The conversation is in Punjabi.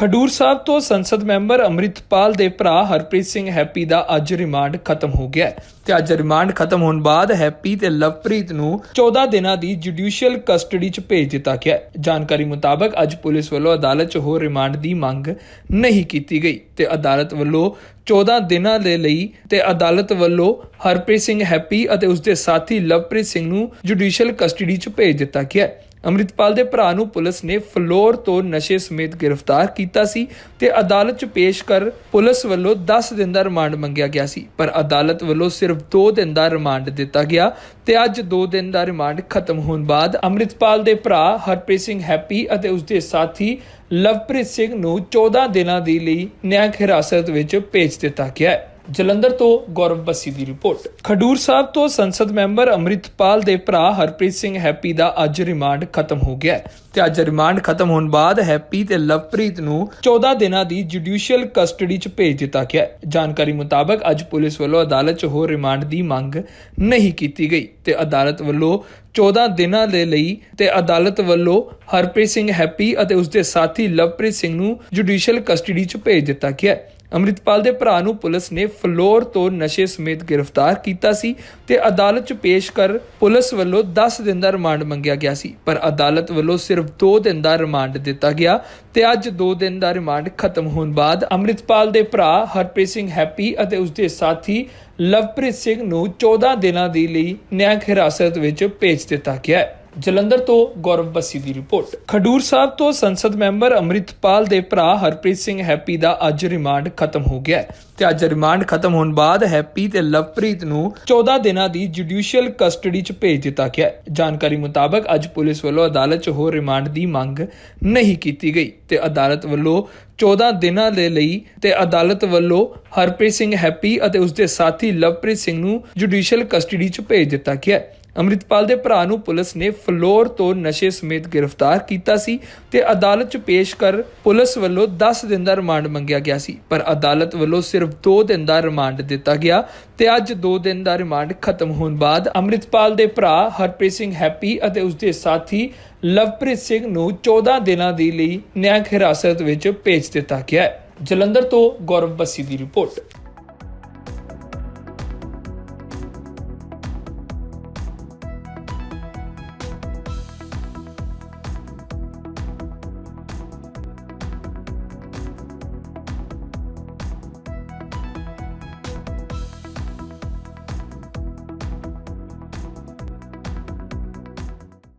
ਖਡੂਰ ਸਾਹਿਬ ਤੋਂ ਸੰਸਦ ਮੈਂਬਰ ਅੰਮ੍ਰਿਤਪਾਲ ਦੇ ਭਰਾ ਹਰਪ੍ਰੀਤ ਸਿੰਘ ਹੈਪੀ ਦਾ ਅੱਜ ਰਿਮਾਂਡ ਖਤਮ ਹੋ ਗਿਆ ਤੇ ਅੱਜ ਰਿਮਾਂਡ ਖਤਮ ਹੋਣ ਬਾਅਦ ਹੈਪੀ ਤੇ ਲਵਪ੍ਰੀਤ ਨੂੰ 14 ਦਿਨਾਂ ਦੀ ਜੁਡੀਸ਼ੀਅਲ ਕਸਟਡੀ 'ਚ ਭੇਜ ਦਿੱਤਾ ਗਿਆ ਜਾਣਕਾਰੀ ਮੁਤਾਬਕ ਅੱਜ ਪੁਲਿਸ ਵੱਲੋਂ ਅਦਾਲਤ 'ਚ ਹੋ ਰਿਮਾਂਡ ਦੀ ਮੰਗ ਨਹੀਂ ਕੀਤੀ ਗਈ ਤੇ ਅਦਾਲਤ ਵੱਲੋਂ 14 ਦਿਨਾਂ ਦੇ ਲਈ ਤੇ ਅਦਾਲਤ ਵੱਲੋਂ ਹਰਪ੍ਰੀਤ ਸਿੰਘ ਹੈਪੀ ਅਤੇ ਉਸਦੇ ਸਾਥੀ ਲਵਪ੍ਰੀਤ ਸਿੰਘ ਨੂੰ ਜੁਡੀਸ਼ੀਅਲ ਕਸਟਡੀ 'ਚ ਭੇਜ ਦਿੱਤਾ ਗਿਆ ਅੰਮ੍ਰਿਤਪਾਲ ਦੇ ਭਰਾ ਨੂੰ ਪੁਲਿਸ ਨੇ ਫਲੋਰ ਤੋਂ ਨਸ਼ੇ ਸਮੇਤ ਗ੍ਰਿਫਤਾਰ ਕੀਤਾ ਸੀ ਤੇ ਅਦਾਲਤ 'ਚ ਪੇਸ਼ ਕਰ ਪੁਲਿਸ ਵੱਲੋਂ 10 ਦਿਨ ਦਾ ਰਿਮਾਂਡ ਮੰਗਿਆ ਗਿਆ ਸੀ। ਪਰ ਅਦਾਲਤ ਵੱਲੋਂ ਸਿਰਫ 2 ਦਿਨ ਦਾ ਰਿਮਾਂਡ ਦਿੱਤਾ ਗਿਆ ਤੇ ਅੱਜ 2 ਦਿਨ ਦਾ ਰਿਮਾਂਡ ਖਤਮ ਹੋਣ ਬਾਅਦ ਅੰਮ੍ਰਿਤਪਾਲ ਦੇ ਭਰਾ ਹਰਪ੍ਰੀਤ ਸਿੰਘ ਹੈਪੀ ਅਤੇ ਉਸਦੇ ਸਾਥੀ ਲਵਪ੍ਰੀਤ ਸਿੰਘ ਨੂੰ 14 ਦਿਨਾਂ ਦੇ ਲਈ ਨਿਆਂਕ ਹਿਰਾਸਤ ਵਿੱਚ ਭੇਜ ਦਿੱਤਾ ਗਿਆ ਹੈ। ਜਲੰਧਰ ਤੋਂ ਗੌਰਵ ਬੱਸੀ ਦੀ ਰਿਪੋਰਟ ਖਡੂਰ ਸਾਹਿਬ ਤੋਂ ਸੰਸਦ ਮੈਂਬਰ ਅੰਮ੍ਰਿਤਪਾਲ ਦੇ ਭਰਾ ਹਰਪ੍ਰੀਤ ਸਿੰਘ ਹੈਪੀ ਦਾ ਅੱਜ ਰਿਮਾਂਡ ਖਤਮ ਹੋ ਗਿਆ ਹੈ ਤੇ ਅੱਜ ਰਿਮਾਂਡ ਖਤਮ ਹੋਣ ਬਾਅਦ ਹੈਪੀ ਤੇ ਲਵਪ੍ਰੀਤ ਨੂੰ 14 ਦਿਨਾਂ ਦੀ ਜੁਡੀਸ਼ੀਅਲ ਕਸਟਡੀ 'ਚ ਭੇਜ ਦਿੱਤਾ ਗਿਆ ਹੈ। ਜਾਣਕਾਰੀ ਮੁਤਾਬਕ ਅੱਜ ਪੁਲਿਸ ਵੱਲੋਂ ਅਦਾਲਤ 'ਚ ਹੋ ਰਿਮਾਂਡ ਦੀ ਮੰਗ ਨਹੀਂ ਕੀਤੀ ਗਈ ਤੇ ਅਦਾਲਤ ਵੱਲੋਂ 14 ਦਿਨਾਂ ਦੇ ਲਈ ਤੇ ਅਦਾਲਤ ਵੱਲੋਂ ਹਰਪ੍ਰੀਤ ਸਿੰਘ ਹੈਪੀ ਅਤੇ ਉਸਦੇ ਸਾਥੀ ਲਵਪ੍ਰੀਤ ਸਿੰਘ ਨੂੰ ਜੁਡੀਸ਼ੀਅਲ ਕਸਟਡੀ 'ਚ ਭੇਜ ਦਿੱਤਾ ਗਿਆ ਹੈ। ਅੰਮ੍ਰਿਤਪਾਲ ਦੇ ਭਰਾ ਨੂੰ ਪੁਲਿਸ ਨੇ ਫਲੋਰ ਤੋਂ ਨਸ਼ੇ ਸਮੇਤ ਗ੍ਰਿਫਤਾਰ ਕੀਤਾ ਸੀ ਤੇ ਅਦਾਲਤ 'ਚ ਪੇਸ਼ ਕਰ ਪੁਲਿਸ ਵੱਲੋਂ 10 ਦਿਨ ਦਾ ਰਿਮਾਂਡ ਮੰਗਿਆ ਗਿਆ ਸੀ। ਪਰ ਅਦਾਲਤ ਵੱਲੋਂ ਸਿਰਫ 2 ਦਿਨ ਦਾ ਰਿਮਾਂਡ ਦਿੱਤਾ ਗਿਆ ਤੇ ਅੱਜ 2 ਦਿਨ ਦਾ ਰਿਮਾਂਡ ਖਤਮ ਹੋਣ ਬਾਅਦ ਅੰਮ੍ਰਿਤਪਾਲ ਦੇ ਭਰਾ ਹਰਪ੍ਰੀਤ ਸਿੰਘ ਹੈਪੀ ਅਤੇ ਉਸਦੇ ਸਾਥੀ ਲਵਪ੍ਰੀਤ ਸਿੰਘ ਨੂੰ 14 ਦਿਨਾਂ ਦੇ ਲਈ ਨਿਆਂਕ ਹਿਰਾਸਤ ਵਿੱਚ ਭੇਜ ਦਿੱਤਾ ਗਿਆ ਹੈ। ਜਲੰਧਰ ਤੋਂ ਗੌਰਵ ਬੱਸੀ ਦੀ ਰਿਪੋਰਟ। ਖਡੂਰ ਸਾਹਿਬ ਤੋਂ ਸੰਸਦ ਮੈਂਬਰ ਅੰਮ੍ਰਿਤਪਾਲ ਦੇ ਭਰਾ ਹਰਪ੍ਰੀਤ ਸਿੰਘ ਹੈਪੀ ਦਾ ਅੱਜ ਰਿਮਾਂਡ ਖਤਮ ਹੋ ਗਿਆ ਤੇ ਅੱਜ ਰਿਮਾਂਡ ਖਤਮ ਹੋਣ ਬਾਅਦ ਹੈਪੀ ਤੇ ਲਵਪ੍ਰੀਤ ਨੂੰ 14 ਦਿਨਾਂ ਦੀ ਜੁਡੀਸ਼ੀਅਲ ਕਸਟਡੀ 'ਚ ਭੇਜ ਦਿੱਤਾ ਗਿਆ ਜਾਣਕਾਰੀ ਮੁਤਾਬਕ ਅੱਜ ਪੁਲਿਸ ਵੱਲੋਂ ਅਦਾਲਤ 'ਚ ਹੋ ਰਿਮਾਂਡ ਦੀ ਮੰਗ ਨਹੀਂ ਕੀਤੀ ਗਈ ਤੇ ਅਦਾਲਤ ਵੱਲੋਂ 14 ਦਿਨਾਂ ਦੇ ਲਈ ਤੇ ਅਦਾਲਤ ਵੱਲੋਂ ਹਰਪ੍ਰੀਤ ਸਿੰਘ ਹੈਪੀ ਅਤੇ ਉਸਦੇ ਸਾਥੀ ਲਵਪ੍ਰੀਤ ਸਿੰਘ ਨੂੰ ਜੁਡੀਸ਼ੀਅਲ ਕਸਟਡੀ 'ਚ ਭੇਜ ਦਿੱਤਾ ਗਿਆ ਅੰਮ੍ਰਿਤਪਾਲ ਦੇ ਭਰਾ ਨੂੰ ਪੁਲਿਸ ਨੇ ਫਲੋਰ ਤੋਂ ਨਸ਼ੇ ਸਮੇਤ ਗ੍ਰਿਫਤਾਰ ਕੀਤਾ ਸੀ ਤੇ ਅਦਾਲਤ 'ਚ ਪੇਸ਼ ਕਰ ਪੁਲਿਸ ਵੱਲੋਂ 10 ਦਿਨ ਦਾ ਰਿਮਾਂਡ ਮੰਗਿਆ ਗਿਆ ਸੀ। ਪਰ ਅਦਾਲਤ ਵੱਲੋਂ ਸਿਰਫ 2 ਦਿਨ ਦਾ ਰਿਮਾਂਡ ਦਿੱਤਾ ਗਿਆ ਤੇ ਅੱਜ 2 ਦਿਨ ਦਾ ਰਿਮਾਂਡ ਖਤਮ ਹੋਣ ਬਾਅਦ ਅੰਮ੍ਰਿਤਪਾਲ ਦੇ ਭਰਾ ਹਰਪ੍ਰੀਤ ਸਿੰਘ ਹੈਪੀ ਅਤੇ ਉਸਦੇ ਸਾਥੀ ਲਵਪ੍ਰੀਤ ਸਿੰਘ ਨੂੰ 14 ਦਿਨਾਂ ਦੇ ਲਈ ਨਿਆਂਕ ਹਿਰਾਸਤ ਵਿੱਚ ਭੇਜ ਦਿੱਤਾ ਗਿਆ ਹੈ। ਜਲੰਧਰ ਤੋਂ ਗੌਰਵ ਬੱਸੀ ਦੀ ਰਿਪੋਰਟ।